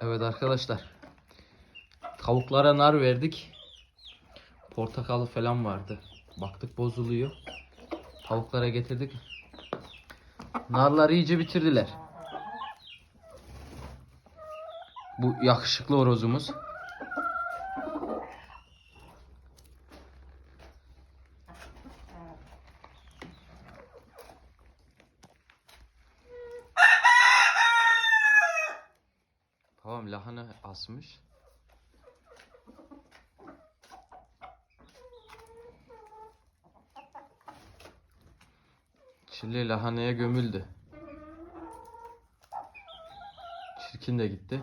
Evet arkadaşlar. Tavuklara nar verdik. Portakalı falan vardı. Baktık bozuluyor. Tavuklara getirdik. Narları iyice bitirdiler. Bu yakışıklı horozumuz. Tamam lahana asmış. Çilli lahanaya gömüldü. Çirkin de gitti.